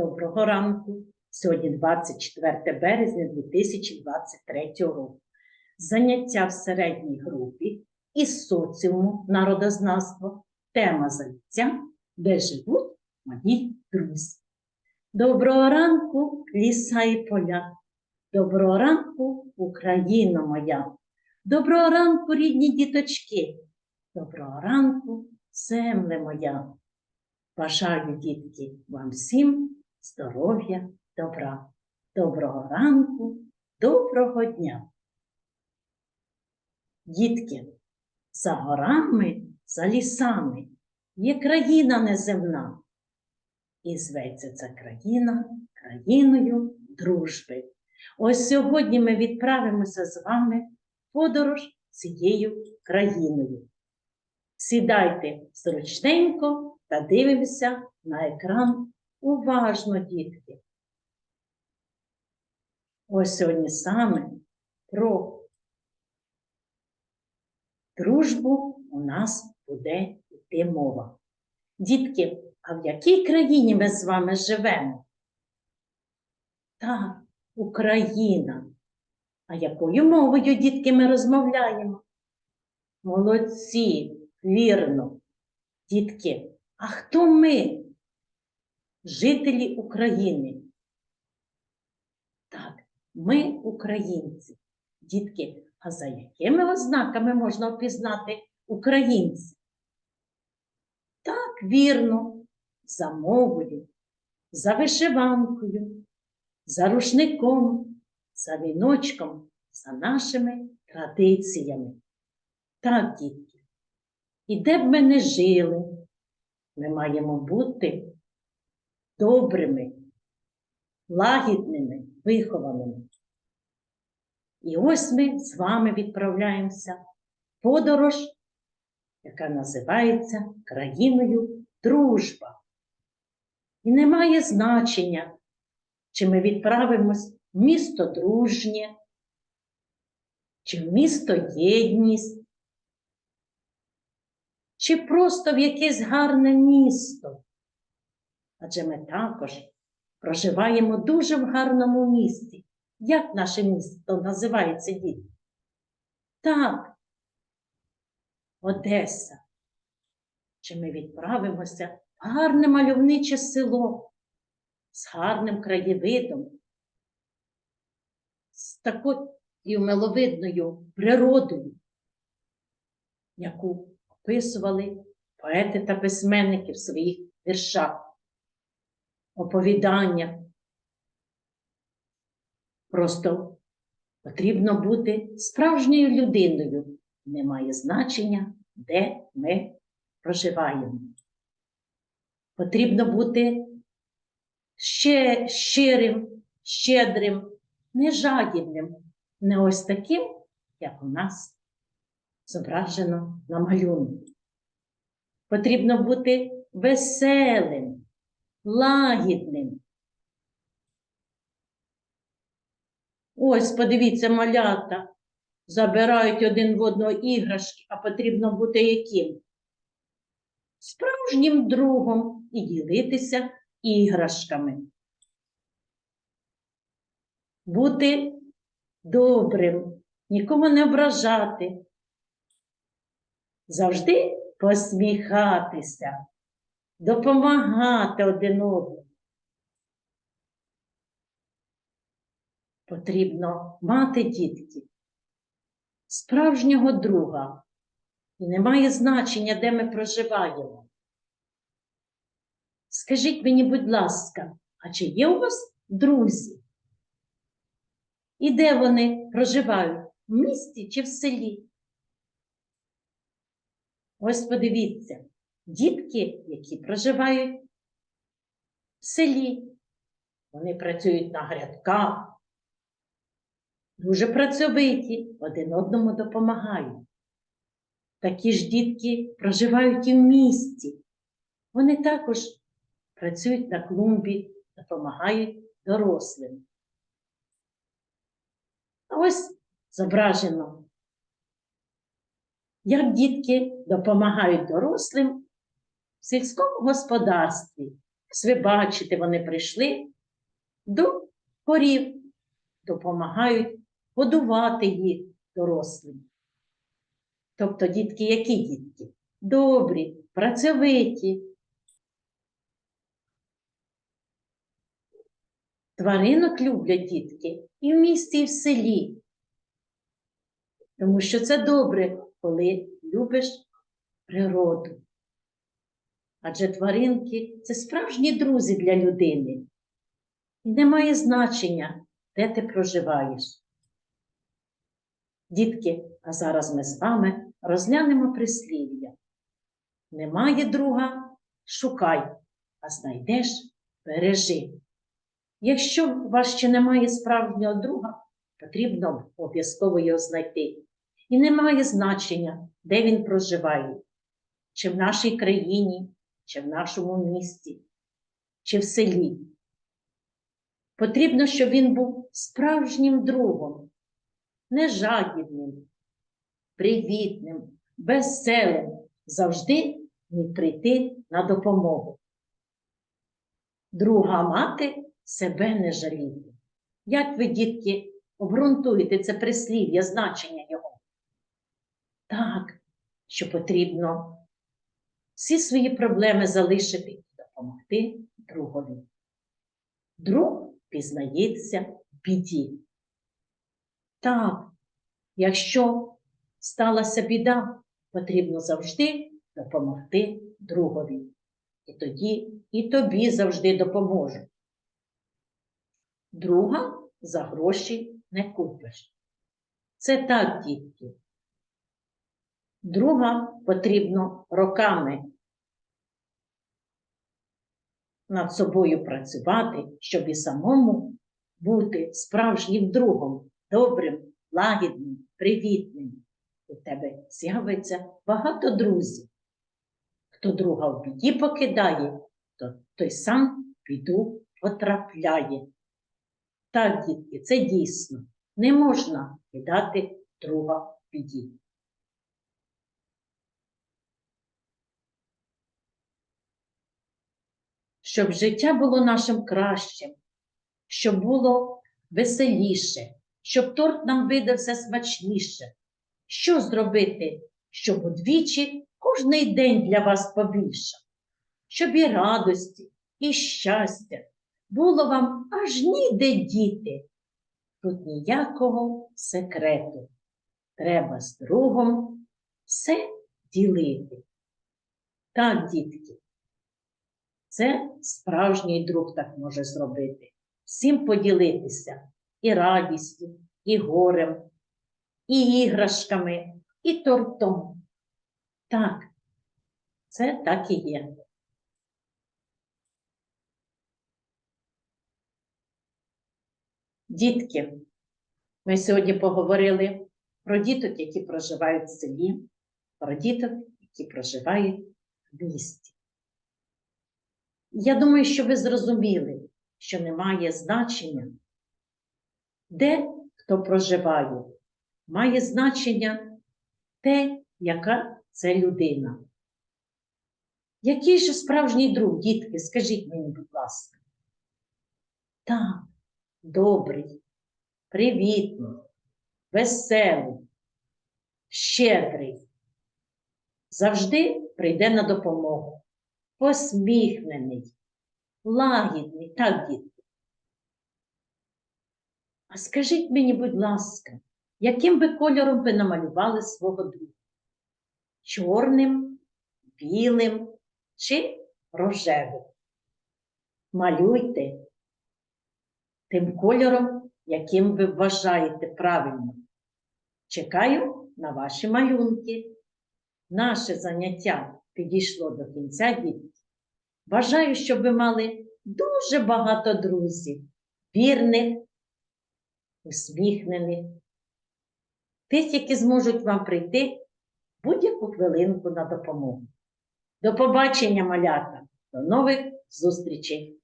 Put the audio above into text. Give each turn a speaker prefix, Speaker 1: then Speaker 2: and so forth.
Speaker 1: Доброго ранку. Сьогодні 24 березня 2023 року. Заняття в середній групі із соціуму народознавства. Тема заняття, де живуть мої друзі. Доброго ранку, ліса і поля. Доброго ранку, Україна моя. Доброго ранку, рідні діточки. Доброго ранку, земле моя. Бажаю, дітки, вам всім здоров'я, добра. Доброго ранку, доброго дня. Дітки, за горами, за лісами є країна неземна. І зветься ця країна країною дружби. Ось сьогодні ми відправимося з вами в подорож цією країною. Сідайте зручненько та дивимося на екран уважно, дітки. Ось сьогодні саме про дружбу у нас буде йти мова. Дітки, а в якій країні ми з вами живемо? Так, Україна. А якою мовою, дітки, ми розмовляємо? Молодці, вірно. Дітки, а хто ми? Жителі України. Так, ми українці. Дітки, а за якими ознаками можна впізнати українців? Так, вірно, за мовою, за вишиванкою, за рушником, за віночком, за нашими традиціями. Так, дітки, і де б ми не жили, ми маємо бути добрими, лагідними, вихованими. І ось ми з вами відправляємося в подорож, яка називається країною дружба. І не має значення, чи ми відправимось в місто дружнє, чи в місто єдність, чи просто в якесь гарне місто. Адже ми також проживаємо дуже в гарному місті. Як наше місто називається діти? Так, Одеса. Чи ми відправимося в гарне мальовниче село з гарним краєвидом, з такою миловидною природою, яку описували поети та письменники в своїх віршах, оповіданнях. Просто потрібно бути справжньою людиною. Немає значення, де ми проживаємо. Потрібно бути ще щирим, щедрим, не жадібним, не ось таким, як у нас зображено на малюнку. Потрібно бути веселим, лагідним. Ось, подивіться, малята, забирають один в одного іграшки, а потрібно бути яким? Справжнім другом і ділитися іграшками. Бути добрим, нікому не ображати. Завжди посміхатися, допомагати один одному. Потрібно мати дітки, справжнього друга. І немає значення, де ми проживаємо. Скажіть мені, будь ласка, а чи є у вас друзі? І де вони проживають? В місті чи в селі? Ось подивіться, дітки, які проживають в селі, вони працюють на грядках, дуже працьовиті, один одному допомагають. Такі ж дітки проживають і в місті. Вони також працюють на клумбі, допомагають дорослим. А ось зображено, як дітки допомагають дорослим в сільському господарстві. Ви бачите, вони прийшли до корів, допомагають годувати їх дорослим. Тобто дітки, які дітки? Добрі, працьовиті. Тваринок люблять дітки і в місті, і в селі. Тому що це добре, коли любиш природу. Адже тваринки це справжні друзі для людини. І немає значення, де ти проживаєш. Дітки, а зараз ми з вами розглянемо прислів'я. Немає друга, шукай, а знайдеш бережи. Якщо у вас ще немає справжнього друга, потрібно обов'язково його знайти. І немає значення, де він проживає, чи в нашій країні, чи в нашому місті, чи в селі. Потрібно, щоб він був справжнім другом, не жадібним, привітним, веселим, завжди міг прийти на допомогу. Друга мати себе не жаліти. Як ви, дітки, обґрунтуєте це прислів'я, значення його? Так, що потрібно всі свої проблеми залишити і допомогти другові. Друг пізнається в біді. Так, якщо сталася біда, потрібно завжди допомогти другові. І тоді і тобі завжди допоможу. Друга за гроші не купиш. Це так, дітки. Друга потрібно роками над собою працювати, щоб і самому бути справжнім другом, добрим, лагідним, привітним. У тебе з'явиться багато друзів. Хто друга в біді покидає, то той сам в біду потрапляє. Так, дітки, це дійсно. Не можна кидати друга в біді. Щоб життя було нашим кращим, щоб було веселіше, щоб торт нам видався смачніше. Що зробити, щоб удвічі кожний день для вас побільшав, щоб і радості, і щастя було вам аж ніде діти. Тут ніякого секрету. Треба з другом все ділити. Так, дітки, це справжній друг так може зробити. Всім поділитися і радістю, і горем, і іграшками, і тортом. Так, це так і є. Дітки, ми сьогодні поговорили про діток, які проживають в селі, про діток, які проживають в місті. Я думаю, що ви зрозуміли, що немає значення, де хто проживає. Має значення те, яка це людина. Який же справжній друг, дітки, скажіть мені, будь ласка. Так, добрий, привітний, веселий, щедрий. Завжди прийде на допомогу. Посміхнений, лагідний, так, дітки. А скажіть мені, будь ласка, яким би кольором ви намалювали свого друга? Чорним, білим чи рожевим? Малюйте тим кольором, яким ви вважаєте правильно. Чекаю на ваші малюнки. Наше заняття підійшло до кінця дітки. Бажаю, щоб ви мали дуже багато друзів, вірних, усміхнених, тих, які зможуть вам прийти будь-яку хвилинку на допомогу. До побачення, малята, до нових зустрічей!